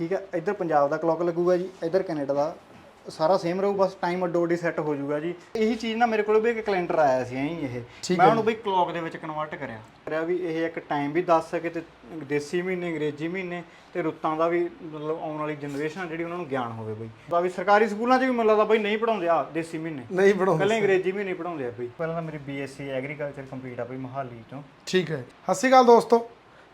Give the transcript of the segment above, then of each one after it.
ਠੀਕ ਹੈ ਇੱਧਰ ਪੰਜਾਬ ਦਾ ਕਲੌਕ ਲੱਗੂਗਾ ਜੀ ਇੱਧਰ ਕੈਨੇਡਾ ਦਾ ਸਾਰਾ ਸੇਮ ਰਹੂ ਬਸ ਟਾਈਮ ਅੱਡੋ ਅੱਡੀ ਸੈੱਟ ਹੋ ਜਾਊਗਾ ਜੀ। ਇਹੀ ਚੀਜ਼ ਨਾ ਮੇਰੇ ਕੋਲ ਵੀ ਇੱਕ ਕੈਲੰਡਰ ਆਇਆ ਸੀ ਐਂ ਇਹ। ਮੈਂ ਉਹਨੂੰ ਬਈ ਕਲੌਕ ਦੇ ਵਿੱਚ ਕਨਵਰਟ ਕਰਿਆ। ਕਰਿਆ ਵੀ ਇਹ ਇੱਕ ਟਾਈਮ ਵੀ ਦੱਸ ਸਕੇ ਤੇ ਦੇਸੀ ਮਹੀਨੇ ਅੰਗਰੇਜ਼ੀ ਮਹੀਨੇ ਤੇ ਰੁੱਤਾਂ ਦਾ ਵੀ ਮਤਲਬ ਆਉਣ ਵਾਲੀ ਜਨਰੇਸ਼ਨ ਜਿਹੜੀ ਉਹਨਾਂ ਨੂੰ ਗਿਆਨ ਹੋਵੇ ਬਈ। ਤਾਂ ਵੀ ਸਰਕਾਰੀ ਸਕੂਲਾਂ 'ਚ ਵੀ ਮੈਨੂੰ ਲੱਗਦਾ ਬਈ ਨਹੀਂ ਪੜਾਉਂਦੇ ਆ ਦੇਸੀ ਮਹੀਨੇ। ਨਹੀਂ ਬਣਾਉਂਦੇ ਪਹਿਲਾਂ ਅੰਗਰੇਜ਼ੀ ਮਹੀਨੇ ਪੜਾਉਂਦੇ ਆ ਬਈ। ਪਹਿਲਾਂ ਤਾਂ ਮੇਰੀ ਬੀਐਸਸੀ ਐਗਰੀਕਲਚਰ ਕੰਪਲੀਟ ਆ ਬਈ ਮੋਹਾਲੀ ਤੋਂ। ਠੀਕ ਹੈ ਸਤਿ ਸ਼੍ਰੀ ਅਕਾਲ ਦੋਸਤੋ।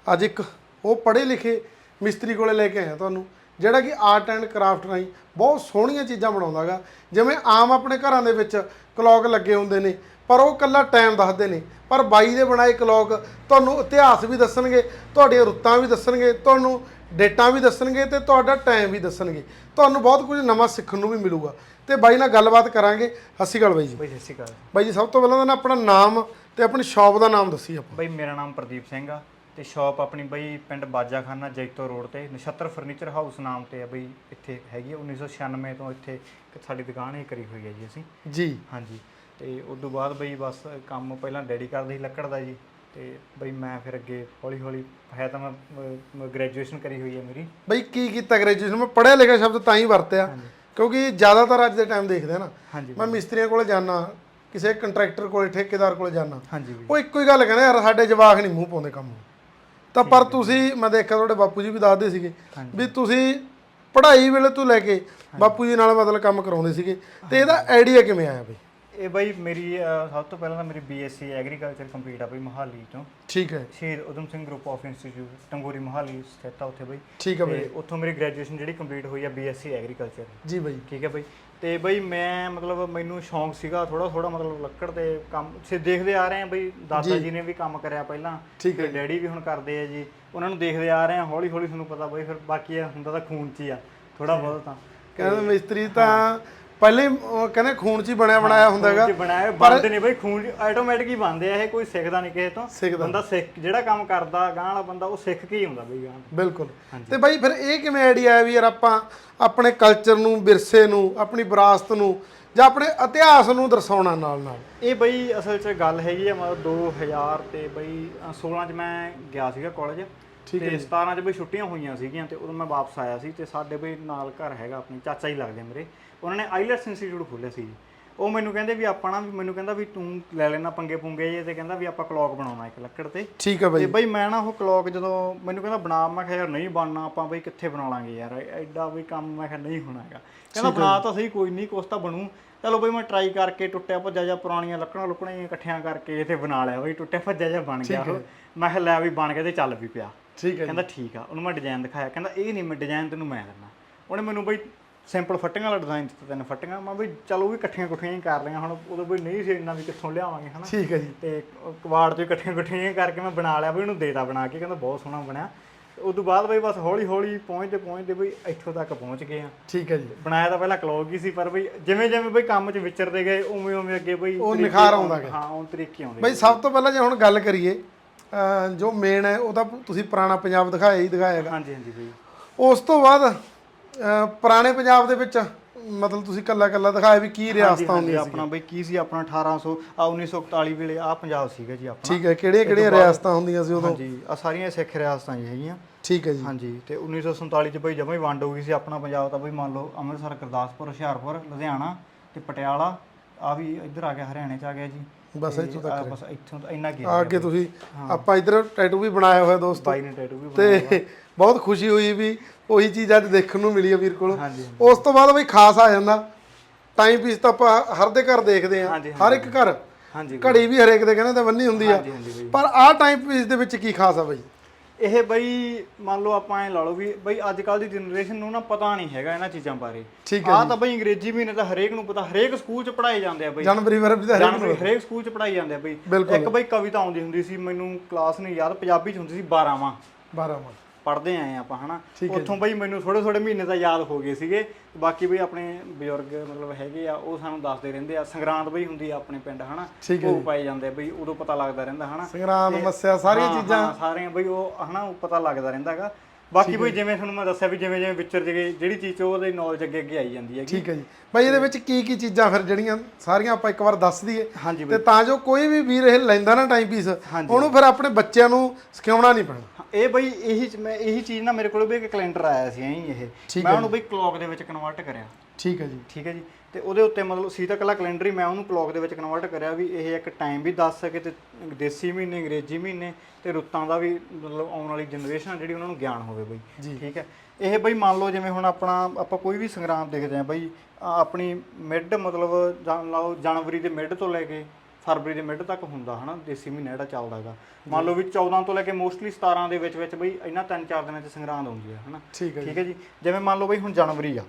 ਅੱਜ ਇੱਕ ਉਹ ਪੜ੍ਹੇ ਲਿਖੇ ਮਿਸਤਰੀ ਕੋਲੇ ਲੈ ਕੇ ਆਇਆ ਤੁਹਾਨੂੰ ਜਿਹੜਾ ਕਿ ਆਰਟ ਐਂਡ ਕਰਾਫਟ ਰਾਹੀਂ ਬਹੁਤ ਸੋਹਣੀਆਂ ਚੀਜ਼ਾਂ ਬਣਾਉਂਦਾਗਾ। ਜਿਵੇਂ ਆਮ ਆਪਣੇ ਘਰਾਂ ਦੇ ਵਿੱਚ ਕਲੌਕ ਲੱਗੇ ਹੁੰਦੇ ਨੇ ਪਰ ਉਹ ਕੱਲਾ ਟਾਈਮ ਦੱਸਦੇ ਨੇ। ਪਰ ਬਾਈ ਦੇ ਬਣਾਏ ਕਲੌਕ ਤੁਹਾਨੂੰ ਇਤਿਹਾਸ ਵੀ ਦੱਸਣਗੇ ਤੁਹਾਡੀਆਂ ਰੁੱਤਾਂ ਵੀ ਦੱਸਣਗੇ ਤੁਹਾਨੂੰ ਡੇਟਾਂ ਵੀ ਦੱਸਣਗੇ ਤੇ ਤੁਹਾਡਾ ਟਾਈਮ ਵੀ ਦੱਸਣਗੇ। ਤੁਹਾਨੂੰ ਬਹੁਤ ਕੁਝ ਨਵਾਂ ਸਿੱਖਣ ਨੂੰ ਵੀ ਮਿਲੂਗਾ। ਤੇ ਬਾਈ ਨਾਲ ਗੱਲਬਾਤ ਕਰਾਂਗੇ। ਸਤਿ ਸ਼੍ਰੀ ਅਕਾਲ ਬਾਈ ਜੀ। ਬਈ ਸਤਿ ਸ਼੍ਰੀ ਅਕਾਲ। ਬਾਈ ਜੀ ਸਭ ਤੋਂ ਪਹਿਲਾਂ ਤਾਂ ਆਪਣਾ ਨਾਮ ਤੇ ਆਪਣੀ ਸ਼ਾਪ ਦਾ ਨਾਮ ਦੱਸੀ ਆਪਾਂ। ਬਈ ਮੇਰਾ ਨਾਮ ਪ੍ਰਦੀਪ ਸਿੰਘ ਆ। ਤੇ ਸ਼ਾਪ ਆਪਣੀ ਬਈ ਪਿੰਡ ਬਾਜਾਖਾਨਾ ਜੈਤੋ ਰੋਡ ਤੇ ਨਛੱਤਰ ਫਰਨੀਚਰ ਹਾਊਸ ਨਾਮ ਤੇ ਆ ਬਈ ਇੱਥੇ ਹੈਗੀ ਆ। 1996 ਤੋਂ ਇੱਥੇ ਇੱਕ ਸਾਡੀ ਦੁਕਾਨ ਹੀ ਕਰੀ ਹੋਈ ਹੈ ਜੀ ਅਸੀਂ। ਜੀ। ਹਾਂਜੀ। ਤੇ ਉਸ ਤੋਂ ਬਾਅਦ ਬਈ ਬਸ ਕੰਮ ਪਹਿਲਾਂ ਡੈਡੀ ਕਰਦੇ ਸੀ ਲੱਕੜ ਦਾ ਜੀ। ਤੇ ਬਈ ਮੈਂ ਫਿਰ ਅੱਗੇ ਹੌਲੀ ਹੌਲੀ ਹੈ ਤਾਂ ਮੈਂ ਗ੍ਰੈਜੂਏਸ਼ਨ ਕਰੀ ਹੋਈ ਹੈ ਮੇਰੀ। ਬਈ ਕੀ ਕੀਤਾ ਗ੍ਰੈਜੂਏਸ਼ਨ ਮੈਂ ਪੜ੍ਹਿਆ ਲਿਖਿਆ ਸ਼ਬਦ ਤਾਂ ਹੀ ਵਰਤਿਆ। ਕਿਉਂਕਿ ਜ਼ਿਆਦਾਤਰ ਅੱਜ ਦੇ ਟਾਈਮ ਦੇਖਦੇ ਆ ਨਾ। ਹਾਂਜੀ। ਮੈਂ ਮਿਸਤਰੀਆਂ ਕੋਲੇ ਜਾਣਾ ਕਿਸੇ ਕੰਟਰੈਕਟਰ ਕੋਲੇ ਠੇਕੇਦਾਰ ਕੋਲੇ ਜਾਣਾ ਉਹ ਇੱਕੋ ਹੀ ਗੱਲ ਕਹਿੰਦੇ ਯਾਰ ਸਾਡੇ ਜਵਾਕ ਨਹੀਂ ਮੂੰਹ ਪਾਉਂਦੇ ਕੰਮ। ਨੂੰ ਤਾਂ ਪਰ ਤੁਸੀਂ ਮੈਂ ਦੇਖਿਆ ਤੁਹਾਡੇ ਬਾਪੂ ਜੀ ਵੀ ਦੱਸਦੇ ਸੀਗੇ ਵੀ ਤੁਸੀਂ ਪੜ੍ਹਾਈ ਵੇਲੇ ਤੋਂ ਲੈ ਕੇ ਬਾਪੂ ਜੀ ਨਾਲ ਮਤਲਬ ਕੰਮ ਕਰਾਉਂਦੇ ਸੀਗੇ। ਤੇ ਇਹਦਾ ਆਈਡੀਆ ਕਿਵੇਂ ਆਇਆ ਬਈ? ਇਹ ਬਈ ਮੇਰੀ ਅਹ, ਸਭ ਤੋਂ ਪਹਿਲਾਂ ਤਾਂ ਮੇਰੀ ਬੀਐਸਸੀ ਐਗਰੀਕਲਚਰ ਕੰਪਲੀਟ ਆ ਬਈ ਮੋਹਾਲੀ ਤੋਂ। ਠੀਕ ਹੈ। Shaheed Udham Singh group of institute Tangori Mohali ਸਥਿਤ ਆ ਉੱਥੇ ਬਈ। ਠੀਕ ਹੈ ਬਈ। ਉੱਥੋਂ ਮੇਰੀ ਗ੍ਰੈਜੂਏਸ਼ਨ ਜਿਹੜੀ ਕੰਪਲੀਟ ਹੋਈ ਆ ਬੀਐਸਸੀ ਐਗਰੀਕਲਚਰ ਜੀ ਬਈ। ਠੀਕ ਹੈ ਬਈ। ਤੇ ਬਈ ਮੈਂ ਮਤਲਬ ਮੈਨੂੰ ਸ਼ੌਂਕ ਸੀਗਾ ਥੋੜਾ ਥੋੜਾ ਮਤਲਬ ਲੱਕੜ ਦੇ ਕੰਮ ਸੇ ਦੇਖਦੇ ਆ ਰਹੇ ਆ ਬਈ ਦਾਦਾ ਜੀ। ਨੇ ਵੀ ਕੰਮ ਕਰਿਆ ਪਹਿਲਾਂ ਠੀਕ ਤੇ ਡੈਡੀ ਵੀ ਹੁਣ ਕਰਦੇ ਆ ਜੀ। ਉਹਨਾਂ ਨੂੰ ਦੇਖਦੇ ਆ ਰਹੇ ਆ ਹੌਲੀ ਹੌਲੀ ਤੁਹਾਨੂੰ ਪਤਾ ਬਈ ਫਿਰ ਬਾਕੀ ਆ ਹੁੰਦਾ ਤਾਂ ਖੂਨ 'ਚ ਹੀ ਆ ਥੋੜਾ ਬਹੁਤ ਤਾਂ। ਕਹਿੰਦੇ ਮਿਸਤਰੀ ਤਾਂ ਪਹਿਲੇ ਕਹਿੰਦੇ ਖੂਨ ਚ ਹੀ ਬਣਿਆ ਬਣਾਇਆ ਹੁੰਦਾ ਹੈਗਾ ਬਣਾਏ ਬਣਦੇ ਨਹੀਂ ਬਈ ਖੂਨ ਆਟੋਮੈਟਿਕ ਹੀ ਬਣਦੇ ਆ ਇਹ ਕੋਈ ਸਿੱਖਦਾ ਨਹੀਂ ਕਿਸੇ ਤੋਂ। ਸਿੱਖਦਾ। ਬੰਦਾ ਸਿੱਖ ਜਿਹੜਾ ਕੰਮ ਕਰਦਾ ਗਾਂ ਵਾਲਾ ਬੰਦਾ ਉਹ ਸਿੱਖ ਕੇ ਹੀ ਹੁੰਦਾ ਬਈ ਗਾਂ ਬਿਲਕੁਲ। ਤੇ ਬਾਈ ਫਿਰ ਇਹ ਕਿਵੇਂ ਆਈਡੀਆ ਆਇਆ ਵੀ ਯਾਰ ਆਪਾਂ ਆਪਣੇ ਕਲਚਰ ਨੂੰ ਵਿਰਸੇ ਨੂੰ ਆਪਣੀ ਵਿਰਾਸਤ ਨੂੰ ਜਾਂ ਆਪਣੇ ਇਤਿਹਾਸ ਨੂੰ ਦਰਸਾਉਣਾ ਨਾਲ ਨਾਲ? ਇਹ ਬਈ ਅਸਲ 'ਚ ਗੱਲ ਹੈਗੀ ਆ ਮਤਲਬ 2000 ਤੇ ਬਈ ਅ, 16 'ਚ ਮੈਂ ਗਿਆ ਸੀਗਾ ਕਾਲਜ ਠੀਕ ਤੇ 17 'ਚ ਬਈ ਛੁੱਟੀਆਂ ਹੋਈਆਂ ਸੀਗੀਆਂ ਤੇ ਉਦੋਂ ਮੈਂ ਵਾਪਸ ਆਇਆ ਸੀ ਤੇ ਸਾਡੇ ਬਈ ਨਾਲ ਘਰ ਹੈਗਾ ਆਪਣੀ ਚਾਚਾ ਹੀ ਲੱਗਦੇ ਮੇਰੇ। ਉਹਨਾਂ ਨੇ ਆਈਲੈਟਸ ਇੰਸਟੀਚਿਊਟ ਖੋਲ੍ਹਿਆ ਸੀ ਉਹ ਮੈਨੂੰ ਕਹਿੰਦੇ ਵੀ ਆਪਾਂ ਨਾ ਵੀ ਮੈਨੂੰ ਕਹਿੰਦਾ ਵੀ ਤੂੰ ਲੈ ਲੈਣਾ ਪੰਗੇ ਪੁੰਗੇ ਜੇ ਤੇ ਕਹਿੰਦਾ ਵੀ ਆਪਾਂ ਕਲੌਕ ਬਣਾਉਣਾ ਇੱਕ ਲੱਕੜ ਤੇ। ਠੀਕ ਹੈ ਤੇ ਬਾਈ। ਬਈ ਮੈਂ ਨਾ ਉਹ ਕਲੌਕ ਜਦੋਂ ਮੈਨੂੰ ਕਹਿੰਦਾ ਬਣਾ ਮੈਂ ਕਿਹਾ ਯਾਰ ਨਹੀਂ ਬਣਨਾ ਆਪਾਂ ਬਈ ਕਿੱਥੇ ਬਣਾ ਲਾਂਗੇ ਯਾਰ ਐਡਾ ਬਈ ਕੰਮ ਮੈਂ ਕਿਹਾ ਨਹੀਂ ਹੋਣਾ ਹੈਗਾ। ਕਹਿੰਦਾ ਬਣਾ ਤਾਂ ਸਹੀ ਕੋਈ ਨਹੀਂ ਕੁਛ ਤਾਂ ਬਣੂ। ਚਲੋ ਬਈ ਮੈਂ ਟਰਾਈ ਕਰਕੇ ਟੁੱਟਿਆ ਭੱਜਾ ਜਾਂ ਪੁਰਾਣੀਆਂ ਲੱਕੜਾਂ ਲੁਕੜਾਂ ਇਕੱਠੀਆਂ ਕਰਕੇ ਇੱਥੇ ਬਣਾ ਲਿਆ ਬਈ ਟੁੱਟਿਆ ਭੱਜਾ ਜਾਂ ਬਣ ਗਿਆ ਉਹ। ਮੈਂ ਕਿਹਾ ਲੈ ਵੀ ਬਣ ਗਿਆ ਤੇ ਚੱਲ ਵੀ ਪਿਆ। ਠੀਕ ਹੈ ਕਹਿੰਦਾ ਠੀਕ ਆ ਉਹਨੂੰ ਮੈਂ ਡਿਜ਼ਾਈਨ ਦਿਖਾਇਆ ਕਹਿੰਦਾ ਇਹ ਨਹੀਂ ਮੈਂ ਡਿਜ਼ਾਈਨ ਤੈਨੂੰ ਮੈਂ ਦਿੰਦਾ ਉਹਨੇ ਮੈਨੂੰ ਬਈ ਸਿੰਪਲ ਫੱਟੀਆਂ ਵਾਲਾ ਡਿਜ਼ਾਈਨ ਦਿੱਤਾ ਤਿੰਨ ਫੱਟੀਆਂ ਮੈਂ ਬਈ ਚਲ ਉਹ ਵੀ ਇਕੱਠੀਆਂ ਇਕੱਠੀਆਂ ਹੀ ਕਰ ਲਈਆਂ ਹੁਣ ਉਦੋਂ ਬਈ ਨਹੀਂ ਸੀ ਇੰਨਾ ਵੀ ਕਿੱਥੋਂ ਲਿਆਵਾਂਗੇ ਹਨਾ। ਠੀਕ ਹੈ ਜੀ। ਤੇ ਉਹ ਕਬਾੜ ਤੋਂ ਇਕੱਠੀਆਂ ਇਕੱਠੀਆਂ ਕਰਕੇ ਮੈਂ ਬਣਾ ਲਿਆ ਬਈ ਉਹਨੂੰ ਦੇਤਾ ਬਣਾ ਕੇ ਕਹਿੰਦਾ ਬਹੁਤ ਸੋਹਣਾ ਬਣਿਆ। ਉਸ ਤੋਂ ਬਾਅਦ ਬਈ ਬਸ ਹੌਲੀ ਹੌਲੀ ਪਹੁੰਚਦੇ ਪਹੁੰਚਦੇ ਬਈ ਇੱਥੋਂ ਤੱਕ ਪਹੁੰਚ ਗਏ ਆ। ਠੀਕ ਹੈ ਜੀ। ਬਣਾਇਆ ਤਾਂ ਪਹਿਲਾਂ ਕਲੌਗ ਹੀ ਸੀ ਪਰ ਬਈ ਜਿਵੇਂ ਜਿਵੇਂ ਬਈ ਕੰਮ 'ਚ ਵਿਚਰਦੇ ਗਏ ਉਵੇਂ ਉਵੇਂ ਅੱਗੇ ਬਈ ਉਹ ਤਰੀਕੇ ਨਿਖਾਰ ਆਉਂਦਾ ਗਿਆ। ਹਾਂ ਉਹ ਤਰੀਕੇ ਆਉਂਦੇ ਬਾਈ ਸਭ ਤੋਂ ਪਹਿਲਾਂ ਜੇ ਹੁਣ ਗੱਲ ਕਰੀਏ ਜੋ ਮੇਨ ਹੈ ਉਹ ਤਾਂ ਤੁਸੀਂ ਪੁਰਾਣਾ ਪੰਜਾਬ ਦਿਖਾਇਆ ਹੀ ਦਿਖਾਇਆ ਹੈਗਾ। ਹਾਂਜੀ ਹਾਂਜੀ ਬਈ। ਉਸ ਤੋਂ ਬਾਅਦ ਪੁਰਾਣੇ ਪੰਜਾਬ ਦੇ ਵਿੱਚ ਮਤਲਬ ਤੁਸੀਂ ਕੱਲਾ ਕੱਲਾ ਦਿਖਾਇਆ ਵੀ ਕੀ ਰਿਆਸਤਾਂ ਹੁੰਦੀਆਂ ਸੀ ਆਪਣਾ ਬਈ ਕੀ ਸੀ ਆਪਣਾ 1800 ਆ 1941 ਵੇਲੇ ਆ ਪੰਜਾਬ ਸੀਗਾ ਜੀ ਆਪਣਾ। ਠੀਕ ਹੈ ਕਿਹੜੀਆਂ ਕਿਹੜੀਆਂ ਰਿਆਸਤਾਂ ਹੁੰਦੀਆਂ ਸੀ ਉਦੋਂ? ਹਾਂਜੀ ਆ ਸਾਰੀਆਂ ਸਿੱਖ ਰਿਆਸਤਾਂ ਜੀ ਹੈਗੀਆਂ। ਠੀਕ ਹੈ ਜੀ। ਹਾਂਜੀ ਤੇ 1947 ਚ ਬਈ ਜਮਾਂ ਹੀ ਵੰਡ ਹੋ ਗਈ ਸੀ ਆਪਣਾ ਪੰਜਾਬ ਤਾਂ ਬਈ ਮੰਨ ਲਓ ਅੰਮ੍ਰਿਤਸਰ ਗੁਰਦਾਸਪੁਰ ਹੁਸ਼ਿਆਰਪੁਰ ਲੁਧਿਆਣਾ ਤੇ ਪਟਿਆਲਾ ਆ ਵੀ ਇੱਧਰ ਆ ਗਿਆ ਹਰਿਆਣੇ ਚ ਆ ਗਿਆ ਜੀ। ਬਸ ਇੱਥੋਂ ਆਹ ਬਸ ਇੱਥੋਂ ਇੰਨਾ ਕੀ ਆ ਅੱਗੇ ਤੁਸੀਂ ਆਪਾਂ ਇਧਰ ਟੈਟੂ ਵੀ ਬਣਾਇਆ ਹੋਇਆ ਦੋਸਤੋ। ਬਾਈ ਨੇ ਟੈਟੂ ਵੀ ਬਣਾਇਆ ਤੇ ਬਹੁਤ ਖੁਸ਼ੀ ਹੋਈ ਵੀ ਉਹੀ ਚੀਜ਼ ਅੱਜ ਦੇਖਣ ਨੂੰ ਮਿਲੀ ਆ ਵੀਰ ਕੋਲ। ਉਸ ਤੋਂ ਬਾਅਦ ਬਈ ਖਾਸ ਆ ਜਾਂਦਾ। ਟਾਈਮ ਪੀਸ ਤਾਂ ਆਪਾਂ ਹਰ ਦੇ ਘਰ ਦੇਖਦੇ ਆ ਹਰ ਇੱਕ ਘਰ। ਹਾਂਜੀ ਘੜੀ ਵੀ ਹਰੇਕ ਦੇ ਕਹਿੰਦੇ ਤਾਂ ਬੰਨੀ ਹੁੰਦੀ ਆ। ਪਰ ਆਹ ਟਾਈਮ ਪੀਸ ਦੇ ਵਿੱਚ ਕੀ ਖਾਸ ਆ ਬਈ? ਇਹ ਬਈ ਮੰਨ ਲਓ ਆਪਾਂ ਐ ਲਾ ਲਓ ਵੀ ਬਈ ਅੱਜ ਕੱਲ ਦੀ ਜਨਰੇਸ਼ਨ ਨੂੰ ਨਾ ਪਤਾ ਨਹੀਂ ਹੈਗਾ ਇਹਨਾਂ ਚੀਜ਼ਾਂ ਬਾਰੇ। ਠੀਕ ਆਹ ਤਾਂ ਬਈ ਅੰਗਰੇਜ਼ੀ ਮਹੀਨੇ ਤਾਂ ਹਰੇਕ ਨੂੰ ਪਤਾ ਹਰੇਕ ਸਕੂਲ ਚ ਪੜਾਏ ਜਾਂਦੇ ਆ ਬਈ। ਜਨਵਰੀ ਫਰਵਰੀ ਦਾ ਹਰੇਕ ਸਕੂਲ ਚ ਪੜਾਈ ਜਾਂਦੇ ਆ ਬਈ। ਇੱਕ ਬਈ ਕਵਿਤਾ ਆਉਂਦੀ ਹੁੰਦੀ ਸੀ ਮੈਨੂੰ ਕਲਾਸ ਨਹੀਂ ਯਾਦ ਪੰਜਾਬੀ ਚ ਹੁੰਦੀ ਸੀ 12ਵਾਂ 12 ਮਾ ਪੜਦੇ ਆਏ ਆਪਾਂ ਹਨਾ? ਉੱਥੋਂ ਬਈ ਮੈਨੂੰ ਥੋੜੇ ਥੋੜੇ ਮਹੀਨੇ ਤਾਂ ਯਾਦ ਹੋ ਗਏ ਸੀਗੇ। ਬਾਕੀ ਬਈ ਆਪਣੇ ਬਜ਼ੁਰਗ ਮਤਲਬ ਹੈਗੇ ਆ ਉਹ ਸਾਨੂੰ ਦੱਸਦੇ ਰਹਿੰਦੇ ਆ। ਸੰਗਰਾਂਦ ਬਈ ਹੁੰਦੀ ਆ ਆਪਣੇ ਪਿੰਡ ਹਨਾ? ਉਹ ਪਾਏ ਜਾਂਦੇ ਬਈ ਉਦੋਂ ਪਤਾ ਲੱਗਦਾ ਰਹਿੰਦਾ ਹਨਾ? ਸੰਗਰਾਮ ਮੱਸਿਆ ਸਾਰੀਆਂ ਚੀਜ਼ਾਂ। ਸਾਰੀਆਂ ਬਈ ਉਹ ਹਨਾ? ਉਹ ਪਤਾ ਲੱਗਦਾ ਰਹਿੰਦਾਗਾ ਬਾਕੀ ਬਈ ਜਿਵੇਂ ਤੁਹਾਨੂੰ ਮੈਂ ਦੱਸਿਆ ਵੀ ਜਿਵੇਂ ਜਿਵੇਂ ਵਿਚਰ ਜਗੇ ਜਿਹੜੀ ਚੀਜ਼ 'ਚ ਉਹਦੇ ਨੌਲੇਜ ਅੱਗੇ ਅੱਗੇ ਆਈ ਜਾਂਦੀ ਹੈਗੀ। ਠੀਕ ਹੈ ਜੀ। ਬਾਈ ਇਹਦੇ ਵਿੱਚ ਕੀ ਕੀ ਚੀਜ਼ਾਂ ਫਿਰ ਜਿਹੜੀਆਂ ਸਾਰੀਆਂ ਆਪਾਂ ਇੱਕ ਵਾਰ ਦੱਸ ਦਈਏ। ਹਾਂਜੀ ਤੇ ਤਾਂ ਜੋ ਕੋਈ ਵੀ ਵੀਰ ਇਹ ਲੈਂਦਾ ਨਾ ਟਾਈਮ ਪੀਸ। ਉਹਨੂੰ ਫਿਰ ਆਪਣੇ ਬੱਚਿਆਂ ਨੂੰ ਸਿਖਾਉਣਾ ਨਹੀਂ ਪੈਣਾ। ਹਾਂ, ਇਹ ਬਈ ਇਹੀ ਮੈਂ ਇਹੀ ਚੀਜ਼ ਨਾ ਮੇਰੇ ਕੋਲ ਵੀ ਇੱਕ ਕੈਲੰਡਰ ਆਇਆ ਸੀ ਐਂ ਇਹ। ਮੈਂ ਉਹਨੂੰ ਬਈ ਕਲੌਕ ਦੇ ਵਿੱਚ ਕਨਵਰਟ ਕਰਿਆ। ਠੀਕ ਹੈ ਜੀ। ਠੀਕ ਹੈ ਜੀ। ਤੇ ਉਹਦੇ ਉੱਤੇ ਮਤਲਬ ਸੀ ਤਾਂ ਕੱਲਾ ਕੈਲੰਡਰ ਹੀ ਮੈਂ ਉਹਨੂੰ ਕਲੌਕ ਦੇ ਵਿੱਚ ਕਨਵਰਟ ਕਰਿਆ ਵੀ ਇਹ ਇੱਕ ਟਾਈਮ ਵੀ ਦੱਸ ਸਕੇ ਤੇ ਦੇਸੀ ਮਹੀਨੇ ਅੰਗਰੇਜ਼ੀ ਮਹੀਨੇ ਤੇ ਰੁੱਤਾਂ ਦਾ ਵੀ ਮਤਲਬ ਆਉਣ ਵਾਲੀ ਜਨਰੇਸ਼ਨ ਜਿਹੜੀ ਉਹਨਾਂ ਨੂੰ ਗਿਆਨ ਹੋਵੇ। ਬਈ। ਜੀ। ਠੀਕ ਹੈ? ਇਹ ਬਈ ਮੰਨ ਲਓ ਜਿਵੇਂ ਹੁਣ ਆਪਣਾ ਆਪਾਂ ਕੋਈ ਵੀ ਸੰਗਰਾਮ ਦੇਖਦੇ ਆ ਬਈ ਆਪਣੀ ਮਿਡ ਮਤਲਬ ਜਾਣ ਲਓ ਜਨਵਰੀ ਦੇ ਮਿਡ ਤੋਂ ਲੈ ਕੇ ਫਰਵਰੀ ਦੇ ਮਿਡ ਤੱਕ ਹੁੰਦਾ ਹਨਾ ਦੇਸੀ ਮਹੀਨਾ ਜਿਹੜਾ ਚੱਲਦਾ ਹੈਗਾ। ਮੰਨ ਲਓ ਵੀ 14 ਤੋਂ ਲੈ ਕੇ ਮੋਸਟਲੀ 17 ਦੇ ਵਿੱਚ ਵਿੱਚ ਬਈ ਇਹਨਾਂ ਤਿੰਨ ਚਾਰ ਦਿਨਾਂ 'ਚ ਸੰਗਰਾਂਦ ਆਉਂਦੀ ਹੈ ਹਨਾ। ਠੀਕ ਹੈ ਜੀ। ਠੀਕ ਹੈ ਜੀ? ਜਿਵੇਂ ਮੰਨ ਲਓ ਬਈ ਹੁਣ ਜਨਵਰੀ ਆ।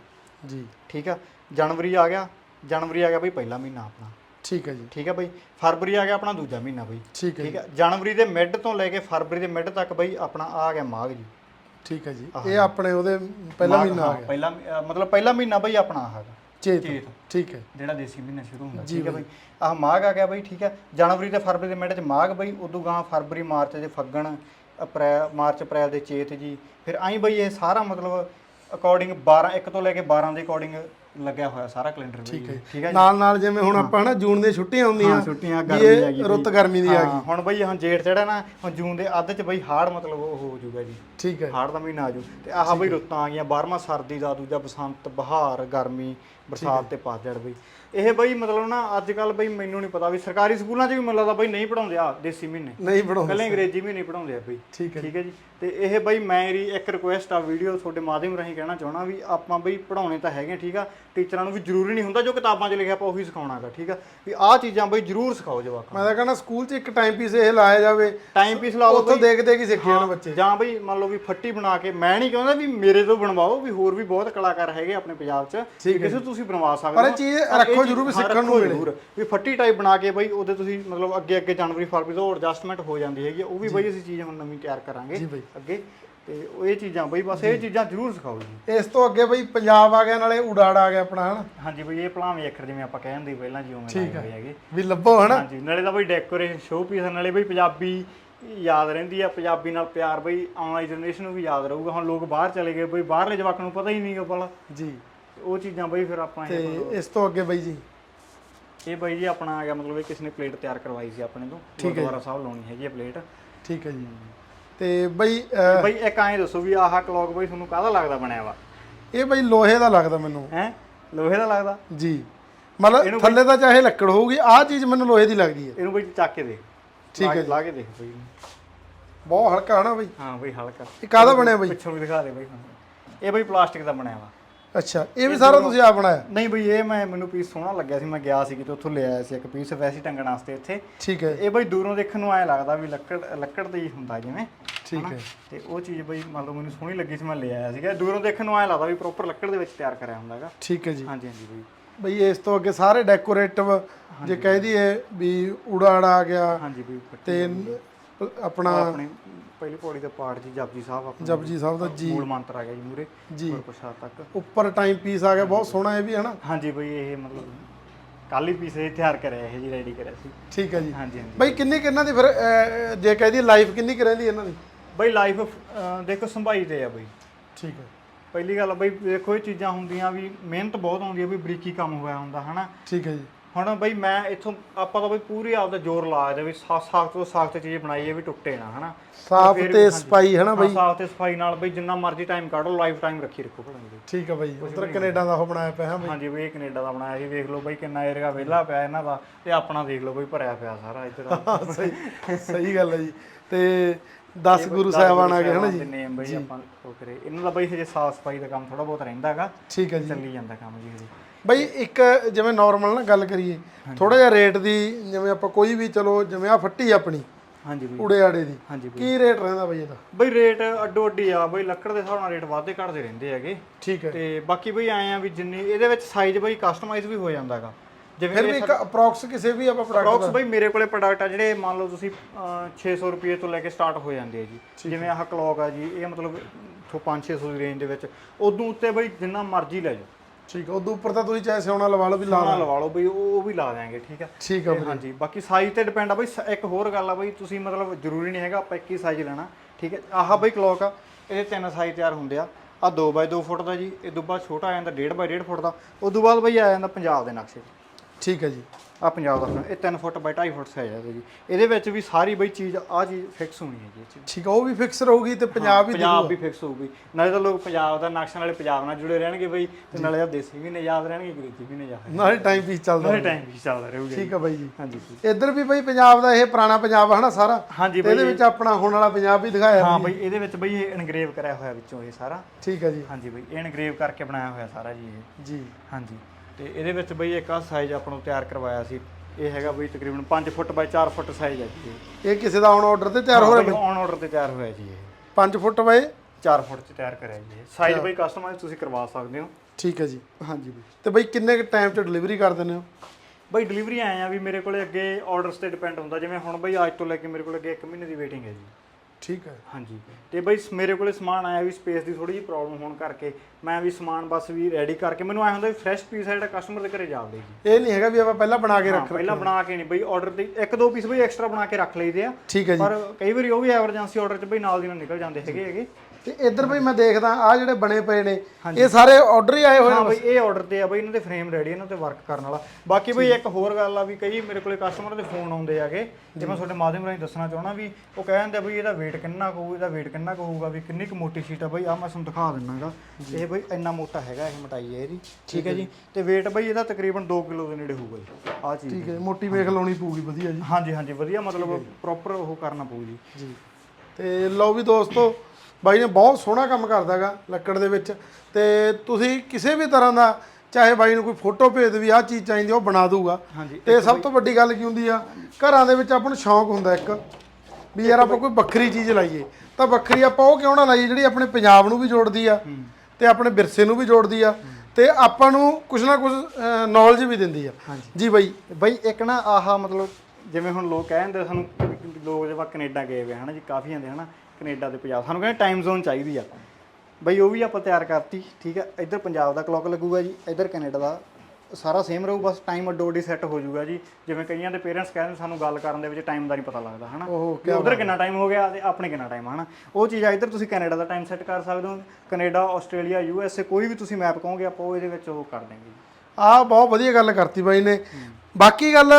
ਜੀ। ਠੀਕ ਆ? ਜਨਵਰੀ ਆ ਗਿਆ ਜਨਵਰੀ ਆ ਗਿਆ ਬਈ ਪਹਿਲਾ ਮਹੀਨਾ ਆਪਣਾ। ਠੀਕ ਹੈ ਜੀ। ਠੀਕ ਆ ਬਈ? ਫਰਵਰੀ ਆ ਗਿਆ ਆਪਣਾ ਦੂਜਾ ਮਹੀਨਾ ਬਈ। ਠੀਕ ਹੈ ਠੀਕ ਆ? ਜਨਵਰੀ ਦੇ ਮਿਡ ਤੋਂ ਲੈ ਕੇ ਫਰਵਰੀ ਦੇ ਮਿਡ ਤੱਕ ਬਈ ਆਪਣਾ ਆ ਗਿਆ ਮਾਘ ਜੀ। ਠੀਕ ਹੈ ਜੀ। ਇਹ ਆਪਣੇ ਉਹਦੇ ਪਹਿਲਾ ਮਹੀਨਾ ਆ ਗਿਆ। ਪਹਿਲਾ ਅ, ਮਤਲਬ ਪਹਿਲਾ ਮਹੀਨਾ ਬਈ ਆਪਣਾ ਆ ਹੈਗਾ। ਚੇਤ ਚੇਤ। ਠੀਕ ਹੈ। ਜਿਹੜਾ ਦੇਸੀ ਮਹੀਨਾ ਸ਼ੁਰੂ ਹੁੰਦਾ ਠੀਕ ਹੈ ਬਈ। ਆਹ ਮਾਘ ਆ ਗਿਆ ਬਈ ਠੀਕ ਹੈ। ਜਨਵਰੀ ਤੇ ਫਰਵਰੀ ਦੇ ਮਿਡ ਚ ਮਾਘ ਬਈ ਉਦੋਂ ਗਾਂ ਫਰਵਰੀ ਮਾਰਚ ਦੇ ਫੱਗਣ ਅਪ੍ਰੈਲ ਮਾਰਚ ਅਪ੍ਰੈਲ ਦੇ ਚੇਤ ਜੀ। ਫਿਰ ਆਈ ਬਈ ਇਹ ਸਾਰਾ ਮਤਲਬ ਅਕੋਰਡਿੰਗ 12 1 ਤੋਂ ਲੈ ਕੇ 12 ਦੇ ਅਕੋਰਡਿੰਗ ਲੱਗਿਆ ਹੋਇਆ ਸਾਰਾ ਕੈਲੰਡਰ ਠੀਕ ਹੈ ਠੀਕ ਹੈ ਜੀ? ਨਾਲ ਨਾਲ ਜਿਵੇਂ ਹੁਣ ਆਪਾਂ ਨਾ ਜੂਨ ਦੀਆਂ ਛੁੱਟੀਆਂ ਹੁੰਦੀਆਂ ਹਾਂ ਛੁੱਟੀਆਂ ਵੀ ਗਰਮੀ ਆ ਗਈ ਰੁੱਤ ਗਰਮੀ ਦੀ ਆ ਗਈ। ਹੁਣ ਬਈ ਹੁਣ ਜੇਠ ਚੜਾ ਨਾ ਹੁਣ ਜੂਨ ਦੇ ਅੱਧ ਚ ਬਈ ਹਾੜ ਮਤਲਬ ਉਹ ਹੋ ਜਾਊਗਾ ਜੀ। ਠੀਕ ਹੈ ਹਾੜ ਦਾ ਮਹੀਨਾ ਆ ਜੂ। ਤੇ ਆਹ ਬਈ ਰੁੱਤਾਂ ਆ ਗਈਆਂ 12ਵਾਂ ਸਰਦੀ ਦਾ ਦੂਜਾ ਬਸੰਤ ਬਹਾਰ ਗਰਮੀ। ਬਰਸਾਤ ਤੇ ਪਤਝੜ ਬਈ। ਇਹ ਬਈ ਮਤਲਬ ਨਾ ਅੱਜ ਕੱਲ ਬਈ ਮੈਨੂੰ ਨਹੀਂ ਪਤਾ ਵੀ ਸਰਕਾਰੀ ਸਕੂਲਾਂ 'ਚ ਵੀ ਮੈਨੂੰ ਲੱਗਦਾ ਬਈ ਨਹੀਂ ਪੜਾਉਂਦੇ ਆ ਦੇਸੀ ਮਹੀਨੇ। ਨਹੀਂ ਬਣਾਉਂਦੇ ਕੱਲੇ ਅੰਗਰੇਜ਼ੀ ਵੀ ਨਹੀਂ ਪੜਾਉਂਦੇ ਆ ਬਈ। ਠੀਕ ਹੈ। ਠੀਕ ਹੈ ਜੀ। ਤੇ ਇਹ ਬਈ ਮੇਰੀ ਇੱਕ ਰਿਕੁਐਸਟ ਆ ਵੀਡੀਓ ਤੁਹਾਡੇ ਮਾਧਿਅਮ ਰਾਹੀਂ ਕਹਿਣਾ ਚਾਹਣਾ ਵੀ ਆਪਾਂ ਬਈ ਪੜਾਉਣੇ ਤਾਂ ਹੈਗੇ ਠੀਕ ਆ। ਟੀਚਰਾਂ ਨੂੰ ਵੀ ਜ਼ਰੂਰੀ ਨਹੀਂ ਹੁੰਦਾ ਜੋ ਕਿਤਾਬਾਂ 'ਚ ਲਿਖਿਆ ਆਪਾਂ ਉਹੀ ਸਿਖਾਉਣਾਗਾ ਠੀਕ ਆ। ਵੀ ਆਹ ਚੀਜ਼ਾਂ ਬਈ ਜ਼ਰੂਰ ਸਿਖਾਓ ਜਵਾਕਾਂ ਮੈਂ ਤਾਂ ਕਹਿੰਦਾ ਸਕੂਲ 'ਚ ਇੱਕ ਟਾਈਮ ਪੀਸ ਇਹ ਲਾਇਆ ਜਾਵੇ ਟਾਈਮ ਪੀਸ ਲਾਓ ਉੱਥੋਂ ਬਈ। ਦੇਖ ਦੇਖ ਹੀ ਸਿੱਖੇ ਜਾਣ ਬੱਚੇ। ਜਾਂ ਬਈ ਮੰਨ ਲਓ ਵੀ ਫੱਟੀ ਬਣਾ ਕੇ ਮੈਂ ਨਹੀਂ ਕਹਿੰਦਾ ਵੀ ਮੇਰੇ ਤੋਂ ਬਣਵਾਓ ਵੀ ਹੋਰ ਵੀ ਬਹੁਤ ਕਲਾਕਾਰ ਹੈਗੇ ਆਪਣੇ ਪੰਜਾਬ 'ਚ। ਕਿਸੇ ਤੋਂ ਤੁਸੀਂ ਬਣਵਾ ਸਕਦੇ ਪਰ ਇਹ। ਚੀਜ਼ ਰੱਖੋ ਜ਼ਰੂਰ ਵੀ ਸਿੱਖਣ ਨੂੰ ਮਿਲੇ। ਵੀ ਫੱਟੀ ਟਾਈਪ ਬਣਾ ਕੇ ਬਈ ਉਹਦੇ ਤੁਸੀਂ ਮਤਲਬ ਅੱਗੇ ਅੱਗੇ ਜਨਵਰੀ ਫਰਵਰੀ ਤੋਂ ਐਡਜਸਟਮੈਂਟ ਹੋ ਜਾਂਦੀ ਹੈਗੀ। ਉਹ ਵੀ ਬਈ ਅਸੀਂ ਚੀਜ਼ ਹੁਣ ਨਵੀਂ ਤਿਆਰ ਕਰਾਂਗੇ। ਅੱਗੇ। ਤੇ ਉਹ ਇਹ ਚੀਜ਼ਾਂ ਬਈ ਬਸ ਇਹ ਚੀਜ਼ਾਂ ਜ਼ਰੂਰ ਸਿਖਾਓ ਜੀ। ਇਸ ਤੋਂ ਅੱਗੇ ਬਈ ਪੰਜਾਬ ਆ ਗਿਆ ਨਾਲੇ ਉਡਾੜ ਆ ਗਿਆ ਆਪਣਾ ਹਨਾ? ਹਾਂਜੀ ਬਈ ਇਹ ਭਲਾਵੇਂ ਅੱਖਰ ਜਿਵੇਂ ਆਪਾਂ ਕਹਿੰਦੇ ਪਹਿਲਾਂ ਜੀ ਉਵੇਂ ਲਾਏ ਹੋਏ ਹੈਗੇ। ਵੀ ਲੱਭੋ ਹਨਾ? ਹਾਂਜੀ ਨਾਲੇ ਤਾਂ ਬਈ ਡੈਕੋਰੇਸ਼ਨ ਸ਼ੋਅ ਪੀਸ ਨਾਲੇ ਬਈ ਪੰਜਾਬੀ ਯਾਦ ਰਹਿੰਦੀ ਆ। ਪੰਜਾਬੀ ਨਾਲ ਪਿਆਰ ਬਈ ਆਉਣ ਵਾਲੀ ਜਨਰੇਸ਼ਨ ਨੂੰ ਵੀ ਯਾਦ ਰਹੂਗਾ। ਹੁਣ ਲੋਕ ਬਾਹਰ ਚਲੇ ਗਏ ਬਈ ਬਾਹਰਲੇ ਜਵਾਕਾਂ ਨੂੰ ਪਤਾ ਹੀ ਨਹੀਂਗਾ ਭਲਾ। ਜੀ। ਉਹ ਚੀਜ਼ਾਂ ਬਈ ਫਿਰ ਆਪਾਂ ਤੇ ਇਹ ਇਸ ਤੋਂ ਅੱਗੇ ਬਈ ਜੀ? ਇਹ ਬਈ ਜੀ ਆਪਣਾ ਆ ਗਿਆ ਮਤਲਬ ਇਹ ਕਿਸੇ ਨੇ ਪਲੇਟ ਤਿਆਰ ਕਰਵਾਈ ਸੀ ਆਪਣੇ ਤੋਂ। ਗੁਰਦੁਆਰਾ ਸਾਹਿਬ ਲਾਉਣੀ ਹੈਗੀ ਆ ਪਲੇਟ। ਠੀਕ ਹੈ ਜੀ। ਤੇ ਬਈ ਅਹ, ਬਈ ਇੱਕ ਐਂ ਦੱਸੋ ਵੀ ਆਹ ਕਲੌਕ ਬਈ ਤੁਹਾਨੂੰ ਕਾਹਦਾ ਲੱਗਦਾ ਬਣਿਆ ਵਾ? ਇਹ ਬਈ ਲੋਹੇ ਦਾ ਲੱਗਦਾ ਮੈਨੂੰ। ਹੈ? ਲੋਹੇ ਦਾ ਲੱਗਦਾ? ਜੀ। ਮਤਲਬ ਥੱਲੇ ਤਾਂ ਚਾਹੇ ਲੱਕੜ ਹੋਊਗੀ ਆਹ ਚੀਜ਼ ਮੈਨੂੰ ਲੋਹੇ ਦੀ ਲੱਗਦੀ ਹੈ। ਇਹਨੂੰ ਬਈ ਚੱਕ ਕੇ ਦੇਖ। ਠੀਕ ਲਾ- ਹੈ ਜੀ। ਲਾ ਕੇ ਦੇਖ ਬਈ। ਬਹੁਤ ਹਲਕਾ ਹਨਾ ਬਈ। ਹਾਂ ਬਈ ਹਲਕਾ। ਇਹ ਕਾਹਦਾ ਬਣਿਆ ਬਈ? ਪਿੱਛੋਂ ਵੀ ਦਿਖਾ ਦੇ ਬਈ ਹੁਣ। ਇਹ ਬਈ ਪਲਾਸਟਿਕ ਦਾ ਬਣਿਆ ਵਾ। ਅੱਛਾ ਇਹ ਵੀ ਸਾਰਾ ਤੁਸੀਂ ਆਪ ਬਣਾਇਆ? ਨਹੀਂ ਬਈ ਇਹ ਮੈਂ ਮੈਨੂੰ ਪੀਸ ਸੋਹਣਾ ਲੱਗਿਆ ਸੀ ਮੈਂ ਗਿਆ ਸੀ ਕਿਤੇ ਉੱਥੋਂ ਲੈ ਆਇਆ ਸੀ ਇੱਕ ਪੀਸ ਵੈਸੀ ਟੰਗਣ ਵਾਸਤੇ ਇੱਥੇ। ਠੀਕ ਹੈ। ਇਹ ਬਈ ਦੂਰੋਂ ਦੇਖਣ ਨੂੰ ਐ ਲੱਗਦਾ ਵੀ ਲੱਕੜ ਲੱਕੜ ਦਾ ਹੀ ਹੁੰਦਾ ਜਿਵੇਂ ਠੀਕ? ਹੈ। ਤੇ ਉਹ ਚੀਜ਼ ਬਈ ਮੰਨ ਲਓ ਮੈਨੂੰ ਸੋਹਣੀ ਲੱਗੀ ਸੀ ਮੈਂ ਲੈ ਆਇਆ ਸੀਗਾ। ਦੂਰੋਂ ਦੇਖਣ ਨੂੰ ਐ ਲੱਗਦਾ ਵੀ ਪ੍ਰੋਪਰ ਲੱਕੜ ਦੇ ਵਿੱਚ ਤਿਆਰ ਕਰਿਆ ਹੁੰਦਾ ਹੈਗਾ। ਠੀਕ ਹੈ ਜੀ। ਹਾਂਜੀ ਹਾਂਜੀ ਬਈ। ਬਈ ਇਸ ਤੋਂ ਅੱਗੇ ਸਾਰੇ ਡੈਕੋਰੇਟਿਵ ਜੇ ਕਹਿ ਦਈਏ ਵੀ ਉਡਾੜ ਆ ਗਿਆ ਹਾਂਜੀ ਬਈ ਤੇ ਆਪਣਾ ਆਪਣੀ ਪਹਿਲੀ ਪੌੜੀ ਦਾ ਪਾਠ ਜੀ ਜਪਜੀ ਸਾਹਿਬ ਆਪਣਾ ਜਪਜੀ ਸਾਹਿਬ ਦਾ ਜੀ। ਮੂਲ ਮੰਤਰ ਆ ਗਿਆ ਜੀ ਮੂਰੇ ਜੀ। ਪ੍ਰਸ਼ਾਦ ਤੱਕ। ਉੱਪਰ ਟਾਈਮ ਪੀਸ ਆ ਗਿਆ ਬਹੁਤ ਸੋਹਣਾ ਇਹ ਵੀ ਹਨਾ ਹਾਂਜੀ ਬਈ ਇਹ ਮਤਲਬ ਕੱਲ ਹੀ ਪੀਸ ਇਹ ਤਿਆਰ ਕਰਿਆ ਇਹ ਜੀ ਰੈਡੀ ਕਰਿਆ ਸੀ। ਠੀਕ ਹੈ ਜੀ। ਹਾਂਜੀ ਹਾਂਜੀ। ਬਈ ਕਿੰਨੀ ਕਿੰਨਾ ਦੀ ਫਿਰ ਜੇ ਕਹਿ ਲਾਈਫ ਕਿੰਨੀ ਕੁ ਰਹਿੰਦੀ ਇਹਨਾਂ ਦੀ? ਬਈ ਲਾਈਫ ਦੇਖੋ ਸੰਭਾਈ ਤੇ ਆ ਬਈ। ਠੀਕ ਹੈ। ਪਹਿਲੀ ਗੱਲ ਬਈ ਦੇਖੋ ਇਹ ਚੀਜ਼ਾਂ ਹੁੰਦੀਆਂ ਵੀ ਮਿਹਨਤ ਬਹੁਤ ਆਉਂਦੀ ਹੈ ਵੀ ਬਰੀਕੀ ਕੰਮ ਹੋਇਆ ਹੁੰਦਾ ਹਨਾ ਠੀਕ ਹੈ ਜੀ। ਹੁਣ ਬਈ ਮੈਂ ਇੱਥੋਂ ਆਪਾਂ ਤਾਂ ਬਈ ਪੂਰੀ ਆਪਦਾ ਜ਼ੋਰ ਲਾ ਦੇ ਵੀ ਸਖਤ ਤੋਂ ਸਖਤ ਚੀਜ਼ ਬਣਾਈ ਹੈ ਵੀ ਟੁੱਟੇ ਨਾ ਹਨਾ? ਸਾਫ਼ ਤੇ। ਸਫ਼ਾਈ ਹਨਾ ਬਈ? ਸਾਫ਼ ਤੇ ਸਫ਼ਾਈ ਨਾਲ ਬਈ ਜਿੰਨਾ ਮਰਜ਼ੀ ਟਾਈਮ ਕੱਢੋ ਲਾਈਫ ਟਾਈਮ ਰੱਖੀ ਰੱਖੋ ਭਲਾ ਜੀ ਠੀਕ ਹੈ ਬਈ ਉਧਰ ਕੈਨੇਡਾ ਦਾ ਉਹ ਬਣਾਇਆ ਪਿਆ ਹੈ ਬਈ। ਹਾਂਜੀ ਬਈ ਇਹ ਕੈਨੇਡਾ ਦਾ ਬਣਾਇਆ ਸੀ ਵੇਖ ਲਓ ਬਈ ਕਿੰਨਾ ਏਰੀਆ ਵਿਹਲਾ ਪਿਆ ਇਹਨਾਂ ਦਾ ਤੇ ਆਪਣਾ ਦੇਖ ਲਓ ਬਈ ਭਰਿਆ ਪਿਆ ਸਾਰਾ ਇੱਧਰ। ਸਹੀ ਸਹੀ ਗੱਲ ਹੈ ਜੀ। ਤੇ 10 ਗੁਰੂ ਸਾਹਿਬਾਨ ਆ ਗਏ ਹਨਾ ਜੀ? ਨੇਮ ਬਈ ਆਪਾਂ ਉਹ ਕਰੇ। ਇਹਨਾਂ ਦਾ ਬਈ ਹਜੇ ਸਾਫ਼ ਸਫ਼ਾਈ ਦਾ ਕੰਮ ਥੋੜਾ ਬਹੁਤ ਰਹਿੰਦਾ ਹੈਗਾ ਠੀਕ ਹੈ ਜੀ। ਚੱਲੀ ਜਾਂਦਾ ਕੰਮ ਜੀ ਹਜੇ। ਬਈ ਇੱਕ ਜਿਵੇਂ ਨਾਰਮਲ ਨਾ ਗੱਲ ਕਰੀਏ ਥੋੜਾ ਜਿਹਾ ਰੇਟ ਦੀ ਜਿਵੇਂ ਆਪਾਂ ਕੋਈ ਵੀ ਚਲੋ ਜਿਵੇਂ ਆ ਫੱਟੀ ਆਪਣੀ ਹਾਂਜੀ ਬਈ। ਉੜੇ ਆੜੇ ਦੀ ਹਾਂਜੀ ਕੀ ਰੇਟ ਰਹਿੰਦਾ ਬਈ ਇਹਦਾ? ਬਈ ਰੇਟ ਅੱਡੋ ਅੱਡੀ ਆ ਬਈ ਲੱਕੜ ਦੇ ਹਿਸਾਬ ਨਾਲ ਰੇਟ ਵਾਧੇ ਘਟਦੇ ਰਹਿੰਦੇ ਹੈਗੇ। ਠੀਕ ਹੈ। ਤੇ ਬਾਕੀ ਬਈ ਆਏ ਆ ਵੀ ਜਿੰਨੀ ਇਹਦੇ ਵਿੱਚ ਸਾਈਜ਼ ਬਈ ਕਸਟਮਾਈਜ਼ ਵੀ ਹੋ ਜਾਂਦਾਗਾ ਜਿਵੇਂ ਫਿਰ ਵੀ ਇੱਕ ਅਪਰੋਕਸ ਕਿਸੇ ਵੀ ਆਪਾਂ ਪ੍ਰੋਡਕਟ ਅਪਰੋਕਸ ਬਈ ਮੇਰੇ ਕੋਲੇ ਪ੍ਰੋਡਕਟ ਆ ਜਿਹੜੇ ਮੰਨ ਲਓ ਤੁਸੀਂ ਅਹ, 600 ਰੁਪਏ ਤੋਂ ਲੈ ਕੇ ਸਟਾਰਟ ਹੋ ਜਾਂਦੇ ਆ ਜੀ। ਜਿਵੇਂ ਆਹ ਕਲੌਕ ਆ ਜੀ ਇਹ ਮਤਲਬ ਤੋਂ 5-600 ਦੀ ਰੇਂਜ ਦੇ ਵਿੱਚ ਉਦੋਂ ਉੱਤੇ ਬਈ ਜਿੰਨਾ ਮਰਜ਼ੀ ਲੈ ਜਾਓ। ਠੀਕ ਹੈ ਉਦੋਂ ਉੱਪਰ ਤਾਂ ਤੁਸੀਂ ਚਾਹੇ ਸਿਉਣਾ ਲਵਾ ਲਓ ਵੀ ਲਾ ਲਾਣਾ ਲਵਾ ਲਓ ਬਈ ਉਹ ਵੀ ਲਾ ਦਿਆਂਗੇ ਠੀਕ ਆ? ਠੀਕ ਤੇ ਹਾਂਜੀ ਬਾਕੀ ਸਾਈਜ਼ ਤੇ ਡਿਪੈਂਡ ਆ ਬਈ ਇੱਕ ਹੋਰ ਗੱਲ ਆ ਬਈ ਤੁਸੀਂ ਮਤਲਬ ਜ਼ਰੂਰੀ ਨਹੀਂ ਹੈਗਾ ਆਪਾਂ ਇੱਕ ਹੀ ਸਾਈਜ਼ ਲੈਣਾ ਠੀਕ ਹੈ ਆਹ ਬਈ ਕਲੌਕ ਆ ਇਹਦੇ ਤਿੰਨ ਸਾਈਜ਼ ਤਿਆਰ ਹੁੰਦੇ ਆ। ਆ 2x2 ਫੁੱਟ ਦਾ ਜੀ ਇਹ ਤੋਂ ਬਾਅਦ ਛੋਟਾ ਆ ਜਾਂਦਾ 1.5 ਫੁੱਟ ਦਾ। ਉਸ ਤੋਂ ਬਾਅਦ ਬਈ ਆ ਜਾਂਦਾ ਪੰਜਾਬ ਦੇ ਨਕਸ਼ੇ। ਠੀਕ ਹੈ ਜੀ। ਆ ਪੰਜਾਬ ਦਾ ਇਹ 3 ਫੁੱਟ ਬਾਈ 2.5 ਫੁੱਟ ਸਾਈਜ਼ ਹੈ ਜੀ। ਇਹਦੇ ਵਿੱਚ ਵੀ ਸਾਰੀ ਬਈ ਚੀਜ਼ ਆ ਚੀਜ਼ ਫਿਕਸ ਹੋਣੀ ਹੈ ਜੀ ਇਹ 'ਚ ਠੀਕ ਹੈ ਉਹ ਵੀ ਫਿਕਸ ਰਹੂਗੀ ਤੇ ਪੰਜਾਬ ਵੀ ਪੰਜਾਬ ਵੀ ਫਿਕਸ ਹੋਊਗੀ। ਨਾਲੇ ਤਾਂ ਲੋਕ ਪੰਜਾਬ ਦਾ ਨਕਸ਼ਾ ਨਾਲੇ ਪੰਜਾਬ ਨਾਲ ਜੁੜੇ ਰਹਿਣਗੇ ਬਈ ਤੇ ਨਾਲੇ ਆ ਦੇਸੀ ਵੀ ਨਜਾਦ ਰਹਿਣਗੇ ਅੰਗਰੇਜ਼ੀ ਵੀ ਨਜਾਦ ਨਾਲੇ ਟਾਈਮ ਪੀਸ ਚੱਲਦਾ ਨਾਲੇ ਟਾਈਮ ਵੀ ਚੱਲਦਾ ਰਹੂਗਾ ਠੀਕ ਹੈ ਬਾਈ ਜੀ। ਹਾਂਜੀ ਜੀ। ਇੱਧਰ ਵੀ ਬਈ ਪੰਜਾਬ ਦਾ ਇਹ ਪੁਰਾਣਾ ਪੰਜਾਬ ਹੈ ਨਾ ਸਾਰਾ? ਹਾਂਜੀ ਤੇ ਇਹਦੇ ਬਈ ਵਿੱਚ ਆਪਣਾ ਹੁਣ ਵਾਲਾ ਪੰਜਾਬ ਵੀ ਦਿਖਾਇਆ ਹਾਂ ਬਈ ਇਹਦੇ ਵਿੱਚ ਬਈ ਇਹ ਇਨਗਰੇਵ ਕਰਿਆ ਹੋਇਆ ਵਿੱਚੋਂ ਇਹ ਸਾਰਾ। ਠੀਕ ਹੈ ਜੀ। ਹਾਂਜੀ ਬਈ ਇਹ ਇਨਗਰੇਵ ਕਰਕੇ ਬਣਾਇਆ ਹੋਇਆ ਸਾਰਾ ਜੀ ਇਹ। ਜੀ। ਹਾਂਜੀ। ਤੇ ਇਹਦੇ ਵਿੱਚ ਬਈ ਇੱਕ ਆ ਸਾਈਜ਼ ਆਪਾਂ ਨੂੰ ਤਿਆਰ ਕਰਵਾਇਆ ਸੀ। ਇਹ ਹੈਗਾ ਬਈ ਤਕਰੀਬਨ 5 ਫੁੱਟ ਬਾਈ 4 ਫੁੱਟ ਸਾਈਜ਼ ਹੈ ਜੀ ਇਹ। ਇਹ ਕਿਸੇ ਦਾ ਹੁਣ ਆਰਡਰ ਤੇ ਤਿਆਰ ਹੋ ਰਿਹਾ ਔਨ ਆਰਡਰ ਤੇ ਤਿਆਰ ਹੋਇਆ ਜੀ ਇਹ। 5 ਫੁੱਟ ਬਾਏ 4 ਫੁੱਟ ਚ ਤਿਆਰ ਕਰਿਆ ਜੀ ਸਾਈਜ਼ ਬਈ ਕਸਟਮਾਈਜ਼ ਤੁਸੀਂ ਕਰਵਾ ਸਕਦੇ ਹੋ। ਠੀਕ ਹੈ ਜੀ। ਹਾਂਜੀ ਬਈ। ਤੇ ਬਈ ਕਿੰਨੇ ਕ ਟਾਈਮ 'ਚ ਡਿਲੀਵਰੀ ਕਰ ਦਿੰਦੇ ਹੋ? ਬਈ ਡਿਲੀਵਰੀ ਆਏ ਆ ਵੀ ਮੇਰੇ ਕੋਲੇ ਅੱਗੇ ਆਰਡਰਸ ਤੇ ਡਿਪੈਂਡ ਹੁੰਦਾ। ਜਿਵੇਂ ਹੁਣ ਬਈ ਅੱਜ ਤੋਂ ਲੈ ਕੇ ਮੇਰੇ ਕੋਲ ਅੱਗੇ 1 ਮਹੀਨੇ ਦੀ ਵੇਟਿੰਗ ਹੈ ਜੀ। ਠੀਕ ਹੈ। ਹਾਂਜੀ। ਤੇ ਬਈ ਸ- ਮੇਰੇ ਕੋਲੇ ਸਮਾਨ ਆਇਆ ਵੀ ਸਪੇਸ ਦੀ ਥੋੜੀ ਜਿਹੀ ਪ੍ਰੋਬਲਮ ਹੋਣ ਕਰਕੇ ਮੈਂ ਵੀ ਸਮਾਨ ਬਸ ਵੀ ਰੈਡੀ ਕਰਕੇ ਮੈਨੂੰ ਐ ਹੁੰਦਾ ਵੀ ਫਰੈਸ਼ ਪੀਸ ਹੈ ਜਿਹੜਾ ਕਸਟਮਰ ਦੇ ਘਰੇ ਜਾਵੇ ਜੀ। ਇਹ ਨਹੀਂ ਹੈਗਾ ਵੀ ਆਪਾਂ ਪਹਿਲਾਂ ਬਣਾ ਕੇ ਹਾਂ, ਰੱਖ ਪਹਿਲਾਂ ਬਣਾ ਕੇ ਨਹੀਂ ਬਈ ਆਰਡਰ ਤੇ ਇੱਕ ਦੋ ਪੀਸ ਬਈ ਐਕਸਟਰਾ ਬਣਾ ਕੇ ਰੱਖ ਲਈਦੇ ਆ। ਠੀਕ ਹੈ ਜੀ। ਪਰ ਕਈ ਵਾਰੀ ਉਹ ਵੀ ਐਮਰਜੈਂਸੀ ਆਰਡਰ 'ਚ ਬਈ ਨਾਲ ਦੀ ਨਾਲ ਨਿਕਲ ਜਾਂਦੇ ਹੈਗੇ ਹੈਗੇ। ਤੇ ਇੱਧਰ ਬਈ ਮੈਂ ਦੇਖਦਾ ਆ ਜਿਹੜੇ ਬਣੇ ਪਏ ਨੇ ਇਹ ਸਾਰੇ ਆਰਡਰ ਹੀ ਆਏ ਹੋਏ ਹਾਂ ਨੇ ਬਈ ਇਹ ਆਰਡਰ ਤੇ ਆ ਬਈ ਇਹਨਾਂ ਦੇ ਫਰੇਮ ਰੈਡੀ ਇਹਨਾਂ ਤੇ ਵਰਕ ਕਰਨ ਵਾਲਾ। ਬਾਕੀ ਬਈ ਇੱਕ ਹੋਰ ਗੱਲ ਆ ਵੀ ਕਈ ਮੇਰੇ ਕੋਲੇ ਕਸਟਮਰ ਦੇ ਫੋਨ ਆਉਂਦੇ ਆਗੇ ਜੇ ਮੈਂ ਤੁਹਾਡੇ ਮਾਧਿਅਮ ਰਾਹੀਂ ਦੱਸਣਾ ਚਾਹਣਾ ਵੀ ਉਹ ਕਹਿੰਦੇ ਬਈ ਇਹਦਾ weight ਕਿੰਨਾ ਕੁ ਹੋਊ ਇਹਦਾ weight ਕਿੰਨਾ ਕੁ ਹੋਊਗਾ ਵੀ ਕਿੰਨੀ ਕੁ ਮੋਟੀ ਸ਼ੀਟ ਆ ਬਈ ਆ ਮੈਂ ਤੁਹਾਨੂੰ ਦਿਖਾ ਦਿੰਨਾਗਾ। ਇਹ ਬਈ ਇੰਨਾ ਮੋਟਾ ਹੈਗਾ ਇਹ ਮੋਟਾਈ ਹੈ ਇਹਦੀ ਠੀਕ ਹੈ ਜੀ? ਤੇ weight ਬਈ ਇਹਦਾ ਤਕਰੀਬਨ 2 ਕਿਲੋ ਦੇ ਨੇੜੇ ਹੋਊਗਾ ਜੀ ਆ ਚੀਜ਼ ਠੀਕ ਹੈ ਮੋਟੀ ਵੇਖ ਲਾਉਣੀ ਪਊਗੀ ਵਧੀਆ ਜੀ। ਹਾਂਜੀ ਹਾਂਜੀ ਵਧੀਆ ਮਤਲਬ ਪ੍ਰੋਪਰ ਉਹ ਕਰਨਾ ਪਊ ਜੀ। ਜੀ। ਤੇ ਲਓ ਵੀ ਦੋਸਤੋ ਬਾਈ ਨੇ ਬਹੁਤ ਸੋਹਣਾ ਕੰਮ ਕਰਦਾਗਾ ਲੱਕੜ ਦੇ ਵਿੱਚ। ਤੇ ਤੁਸੀਂ ਕਿਸੇ ਵੀ ਤਰ੍ਹਾਂ ਦਾ ਚਾਹੇ ਬਾਈ ਨੂੰ ਕੋਈ ਫੋਟੋ ਭੇਜ ਦੇ ਵੀ ਆਹ ਚੀਜ਼ ਚਾਹੀਦੀ ਆ, ਉਹ ਬਣਾ ਦੂਗਾ ਹਾਂਜੀ ਤੇ ਸਭ ਤੋਂ ਵੱਡੀ ਗੱਲ ਕੀ ਹੁੰਦੀ ਆ ਘਰਾਂ ਦੇ ਵਿੱਚ ਆਪਾਂ ਨੂੰ ਸ਼ੌਂਕ ਹੁੰਦਾ ਇੱਕ ਵੀ ਯਾਰ ਆਪਾਂ ਕੋਈ ਵੱਖਰੀ ਚੀਜ਼ ਲਾਈਏ। ਤਾਂ ਵੱਖਰੀ ਆਪਾਂ ਉਹ ਕਿਉਂ ਨਾ ਲਾਈਏ ਜਿਹੜੀ ਆਪਣੇ ਪੰਜਾਬ ਨੂੰ ਵੀ ਜੋੜਦੀ ਆ ਤੇ ਆਪਣੇ ਵਿਰਸੇ ਨੂੰ ਵੀ ਜੋੜਦੀ ਆ। ਤੇ ਆਪਾਂ ਨੂੰ ਕੁਝ ਨਾ ਕੁਝ ਨੌਲੇਜ ਵੀ ਦਿੰਦੀ ਆ। ਜੀ ਬਾਈ। ਬਈ ਇੱਕ ਨਾ ਆਹਾ ਮਤਲਬ ਜਿਵੇਂ ਹੁਣ ਲੋਕ ਕਹਿੰਦੇ ਸਾਨੂੰ ਲੋਕ ਜਿਵੇਂ ਕੈਨੇਡਾ ਗਏ ਹੋਏ ਹਨਾ ਜੀ ਕਾਫੀ ਜਾਂਦੇ ਹਨਾ ਕੈਨੇਡਾ ਤੇ ਪੰਜਾਬ। ਸਾਨੂੰ ਕਹਿੰਦੇ ਟਾਈਮ ਜ਼ੋਨ ਚਾਹੀਦੀ ਆ। ਬਈ ਉਹ ਵੀ ਆਪਾਂ ਤਿਆਰ ਕਰਤੀ ਠੀਕ ਹੈ ਇੱਧਰ ਪੰਜਾਬ ਦਾ ਕਲੌਕ ਲੱਗੂਗਾ ਜੀ ਇੱਧਰ ਕੈਨੇਡਾ ਦਾ ਸਾਰਾ ਸੇਮ ਰਹੂ ਬਸ ਟਾਈਮ ਅੱਡੋ ਅੱਡੀ ਸੈੱਟ ਹੋ ਜਾਊਗਾ ਜੀ। ਜਿਵੇਂ ਕਈਆਂ ਦੇ ਪੇਰੈਂਟਸ ਕਹਿੰਦੇ ਸਾਨੂੰ ਗੱਲ ਕਰਨ ਦੇ ਵਿੱਚ ਟਾਈਮ ਦਾ ਨਹੀਂ ਪਤਾ ਲੱਗਦਾ ਹਨਾ। ਵੀ ਉਧਰ ਕਿੰਨਾ ਟਾਈਮ ਹੋ ਗਿਆ ਤੇ ਆਪਣੇ ਕਿੰਨਾ ਟਾਈਮ ਹਨਾ। ਉਹ ਚੀਜ਼ ਆ ਇੱਧਰ ਤੁਸੀਂ ਕੈਨੇਡਾ ਦਾ ਟਾਈਮ ਸੈੱਟ ਕਰ ਸਕਦੇ ਹੋ Canada Australia U S A ਕੋਈ ਵੀ ਤੁਸੀਂ ਮੈਪ ਕਹੋਗੇ ਆਪਾਂ ਉਹ ਇਹਦੇ ਵਿੱਚ ਉਹ ਕਰ ਦੇਂਗੇ ਜੀ। ਆਹ ਬਹੁਤ ਵਧੀਆ ਗੱਲ ਕਰਤੀ ਬਾਈ ਨੇ। ਬਾਕੀ ਗੱਲ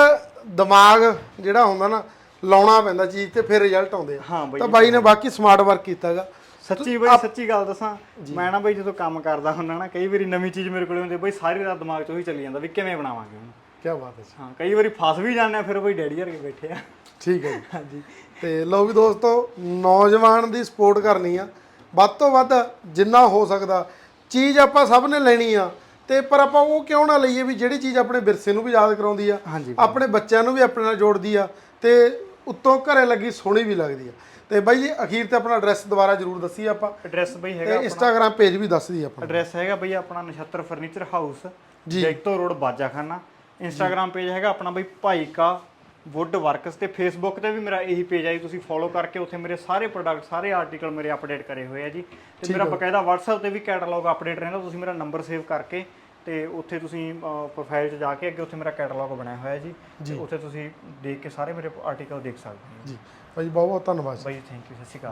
ਦਿਮਾਗ ਜਿਹੜਾ ਹੁੰਦਾ ਨਾ ਲਾਉਣਾ ਪੈਂਦਾ ਚੀਜ਼ ਤੇ ਫਿਰ ਰਿਜ਼ਲਟ ਆਉਂਦੇ ਆ। ਹਾਂ ਬਈ ਤਾਂ ਬਾਈ ਨੇ ਬਾਕੀ ਸਮਾਰਟ ਵਰਕ ਕੀਤਾਗਾ। ਸੱਚੀ ਬਈ ਸੱਚੀ ਗੱਲ ਦੱਸਾਂ ਮੈਂ ਨਾ ਬਈ ਜਦੋਂ ਕੰਮ ਕਰਦਾ ਹੁੰਦਾ ਨਾ ਕਈ ਵਾਰੀ ਨਵੀਂ ਚੀਜ਼ ਮੇਰੇ ਕੋਲ ਹੁੰਦੀ ਬਈ ਸਾਰੀ ਰਾਤ ਦਿਮਾਗ 'ਚ ਉਹੀ ਚੱਲੀ ਜਾਂਦਾ ਵੀ ਕਿਵੇਂ ਬਣਾਵਾਂਗੇ ਉਹਨੂੰ। ਕੀ ਬਾਤ ਹੈ। ਹਾਂ ਕਈ ਵਾਰੀ ਫਸ ਵੀ ਜਾਂਦੇ ਆ ਫਿਰ ਬਈ ਡੈਡੀ ਵਰਗੇ ਬੈਠੇ ਆ। ਠੀਕ ਹੈ ਜੀ। ਹਾਂਜੀ। ਤੇ ਲਓ ਵੀ ਦੋਸਤੋ ਨੌਜਵਾਨ ਦੀ ਸਪੋਰਟ ਕਰਨੀ ਆ। ਵੱਧ ਤੋਂ ਵੱਧ ਜਿੰਨਾ ਹੋ ਸਕਦਾ ਚੀਜ਼ ਆਪਾਂ ਸਭ ਨੇ ਲੈਣੀ ਆ। ਤੇ ਪਰ ਆਪਾਂ ਉਹ ਕਿਉਂ ਨਾ ਲਈਏ ਵੀ ਜਿਹੜੀ ਚੀਜ਼ ਆਪਣੇ ਵਿਰਸੇ ਨੂੰ ਵੀ ਯਾਦ ਕਰਾਉਂਦੀ ਆ ਆਪਣੇ ਬੱਚਿਆਂ ਨੂੰ ਵੀ ਆਪਣੇ ਨਾਲ ਜੋੜਦੀ ਆ। ਤੇ ਉੱਤੋਂ ਘਰੇ ਲੱਗੀ ਸੋਹਣੀ ਵੀ ਲੱਗਦੀ ਆ। ਤੇ ਬਾਈ ਜੀ ਅਖੀਰ ਤੇ ਆਪਣਾ ਐਡਰੈਸ ਦੁਬਾਰਾ ਜ਼ਰੂਰ ਦੱਸੀਏ ਆਪਾਂ। ਐਡਰੈਸ ਬਈ ਤੇ ਹੈਗਾ ਇੰਸਟਾਗ੍ਰam ਪੇਜ ਵੀ ਦੱਸ ਦਈਏ ਆਪਾਂ। ਐਡਰੈਸ ਹੈਗਾ ਬਈ ਆਪਣਾ Nachhatar furniture house Jaito road Bajakhana. Instagram page ਹੈਗਾ ਆਪਣਾ ਬਈ ਭਾਈ ਕਾ ਵੁੱਡ ਵਰਕਸ ਤੇ ਫੇਸਬੁੱਕ ਤੇ ਵੀ ਮੇਰਾ ਇਹੀ ਪੇਜ ਹੈ ਜੀ। ਤੁਸੀਂ ਫੋਲੋ ਕਰਕੇ ਉੱਥੇ ਮੇਰੇ ਸਾਰੇ ਪ੍ਰੋਡਕਟ ਸਾਰੇ ਆਰਟੀਕਲ ਮੇਰੇ ਅਪਡੇਟ ਕਰੇ ਹੋਏ ਆ ਜੀ। ਤੇ ਮੇਰਾ ਬਕਾਇਦਾ WhatsApp ਤੇ ਵੀ ਕੈਟਲੌਗ ਅਪਡੇਟ ਰਹਿੰਦਾ। ਤੁਸੀਂ ਮੇਰਾ ਨੰਬਰ ਸੇਵ ਕਰਕੇ ਤੇ ਉੱਥੇ ਤੁਸੀਂ ਪ੍ਰੋਫਾਈਲ 'ਚ ਜਾ ਕੇ ਅੱਗੇ ਉੱਥੇ ਮੇਰਾ ਕੈਟਲੌਗ ਬਣਿਆ ਹੋਇਆ ਜੀ। ਤੇ ਉੱਥੇ ਤੁਸੀਂ ਦੇਖ ਕੇ ਸਾਰੇ ਮੇਰੇ ਆਰਟੀਕਲ ਦੇਖ ਸਕਦੇ ਹੋ। ਜੀ। ਭਾਈ ਬਹੁਤ ਬਹੁਤ ਧੰਨਵਾਦ। ਬਾਈ ਥੈਂਕ ਯੂ ਸਤਿ ਸ਼੍ਰੀ ਅਕਾਲ।